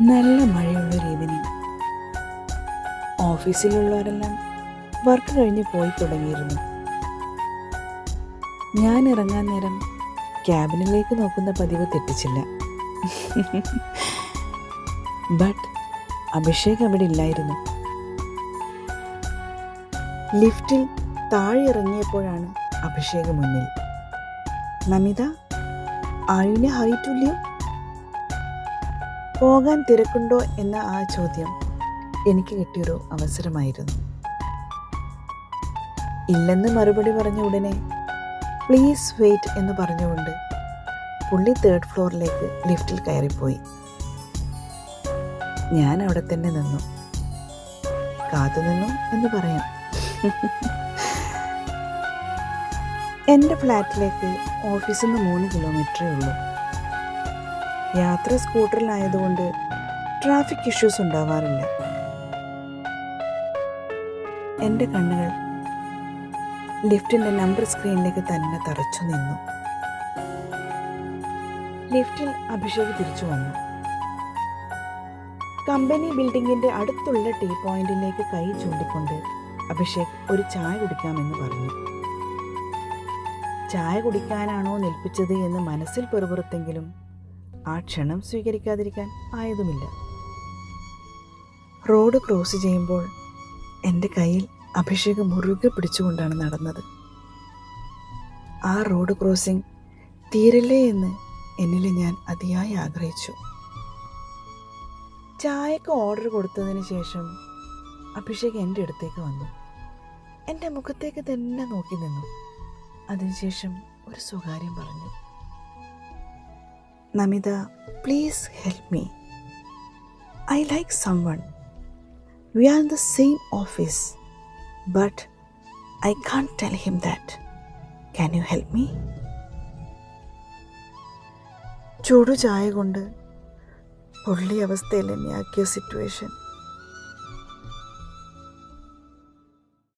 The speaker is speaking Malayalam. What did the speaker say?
നല്ല മഴയുള്ളൊരു ഈവനിങ് ഓഫീസിലുള്ളവരെല്ലാം വർക്ക് കഴിഞ്ഞ് പോയി തുടങ്ങിയിരുന്നു. ഞാൻ ഇറങ്ങാൻ നേരം ക്യാബിനിലേക്ക് നോക്കുന്ന പതിവ് തെറ്റിച്ചില്ല. ബട്ട് അഭിഷേക് അവിടെ ഇല്ലായിരുന്നു. ലിഫ്റ്റിൽ താഴെ ഇറങ്ങിയപ്പോഴാണ് അഭിഷേക് മുന്നിൽ. നമിത ആയുനെ ഹൈറ്റുല്യോ പോകാൻ തിരക്കുണ്ടോ എന്ന ആ ചോദ്യം എനിക്ക് കിട്ടിയൊരു അവസരമായിരുന്നു. ഇല്ലെന്ന് മറുപടി പറഞ്ഞ ഉടനെ പ്ലീസ് വെയിറ്റ് എന്ന് പറഞ്ഞുകൊണ്ട് പുള്ളി തേർഡ് ഫ്ലോറിലേക്ക് ലിഫ്റ്റിൽ കയറിപ്പോയി. ഞാൻ അവിടെ തന്നെ നിന്നു. കാത്തു നിന്നു? എന്ന് പറയാം. എന്റെ ഫ്ലാറ്റിലേക്ക് ഓഫീസിൽ നിന്ന് മൂന്ന് കിലോമീറ്ററേ ഉള്ളൂ. യാത്ര സ്കൂട്ടറിലായതുകൊണ്ട് ട്രാഫിക് ഇഷ്യൂസ് ഉണ്ടാവാറില്ല. എന്റെ കണ്ണുകൾ ലിഫ്റ്റിന്റെ നമ്പർ സ്ക്രീനിലേക്ക് തന്നെ തറച്ചു നിന്നു. ലിഫ്റ്റിൽ അഭിഷേക് തിരിച്ചു വന്നു. കമ്പനി ബിൽഡിങ്ങിന്റെ അടുത്തുള്ള ടീ പോയിന്റിലേക്ക് കൈ ചൂണ്ടിക്കൊണ്ട് അഭിഷേക് ഒരു ചായ കുടിക്കാമെന്ന് പറഞ്ഞു. ചായ കുടിക്കാനാണോ നിൽപ്പിച്ചത് എന്ന് മനസ്സിൽ പെറുപുറത്തെങ്കിലും ആ ക്ഷണം സ്വീകരിക്കാതിരിക്കാൻ ആയതുമില്ല. റോഡ് ക്രോസ് ചെയ്യുമ്പോൾ എന്റെ കയ്യിൽ അഭിഷേക് മുറുകെ പിടിച്ചുകൊണ്ടാണ് നടന്നത്. ആ റോഡ് ക്രോസിംഗ് തീരല്ലേ എന്ന് എന്നിൽ ഞാൻ അതിയായി ആഗ്രഹിച്ചു. ചായക്ക് ഓർഡർ കൊടുത്തതിന് ശേഷം അഭിഷേക് എന്റെ അടുത്തേക്ക് വന്നു. എന്റെ മുഖത്തേക്ക് തന്നെ നോക്കി നിന്നു. അതിനുശേഷം ഒരു സ്വകാര്യം പറഞ്ഞു. Namitha please help me I like someone we are in the same office but I can't tell him that can you help me ചൂടു ചായ കൊണ്ട് പൊള്ളി അവസ്ഥയിൽ എന്നെ ആക്കിയ സിറ്റുവേഷൻ